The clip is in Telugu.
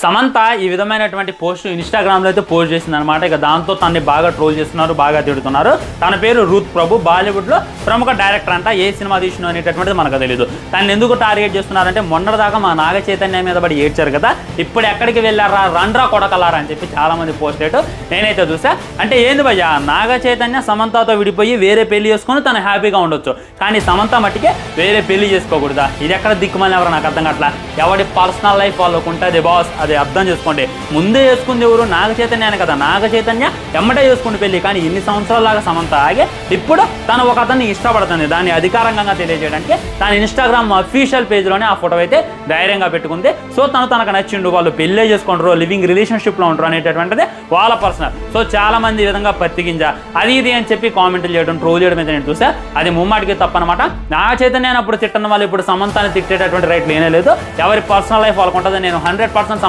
సమంత ఈ విధమైనటువంటి పోస్ట్ ఇన్స్టాగ్రామ్లో అయితే పోస్ట్ చేసింది అనమాట ఇక దాంతో తనని బాగా ట్రోల్ చేస్తున్నారు బాగా తిడుతున్నారు. తన పేరు రూత్ ప్రభు. బాలీవుడ్లో ప్రముఖ డైరెక్టర్ అంట ఏ సినిమా తీసిన అనేటటువంటిది మనకు తెలియదు తను ఎందుకు టార్గెట్ చేస్తున్నారంటే మొన్నటిదాకా మా నాగ చైతన్య మీద పడి ఏడ్చారు కదా. ఇప్పుడు ఎక్కడికి వెళ్ళారా? రండ్రా కొడకలారా అని చెప్పి చాలా మంది పోస్ట్ చేయటం నేనైతే చూసా. అంటే ఏంది భయ్యా? నాగ చైతన్య సమంతతో విడిపోయి వేరే పెళ్ళి చేసుకొని తను హ్యాపీగా ఉండొచ్చు. కానీ సమంత మట్టికే వేరే పెళ్ళి చేసుకోకూడదా? ఇది ఎక్కడ దిక్కుమని ఎవరు నాకు అర్థం కావట్లా? ఎవడి పర్సనల్ లైఫ్ వాళ్ళకు ఉంటుంది బాస్ అది అర్థం చేసుకోండి. ముందే చేసుకుంది ఎవరు? నాగ చైతన్యాన్ని కదా. నాగ చైతన్య ఎమ్మటే చేసుకుంది పెళ్ళి కానీ ఇన్ని సంవత్సరాల లాగా సమంత ఆగే ఇప్పుడు తను ఒక అతన్ని ఇష్టపడుతుంది. దాన్ని అధికారంగా తెలియజేయడానికి తన ఇన్స్టాగ్రామ్ అఫీషియల్ పేజ్లోనే ఆ ఫోటో అయితే ధైర్యంగా పెట్టుకుంది. సో తను తనకు నచ్చిండు. వాళ్ళు పెళ్ళే చేసుకుంటారు. లివింగ్ రిలేషన్షిప్లో ఉంటారు అనేటటువంటిది వాళ్ళ పర్సనల్ సో చాలా మంది ఈ విధంగా పత్తిగింజ అది ఇది అని చెప్పి కామెంట్లు చేయడం ట్రోల్ చేయడం అయితే నేను చూసా. అది ముమ్మాటికి తప్పనమాట. నా చైతన్యాన్ని అప్పుడు తిట్టడం వాళ్ళు ఇప్పుడు సమంతాన్ని తిట్టేటటువంటి రైట్ లేనే లేదు. ఎవరి పర్సనల్ లైఫ్ వాళ్ళకుంటుంది నేను హండ్రెడ్ పర్సెంట్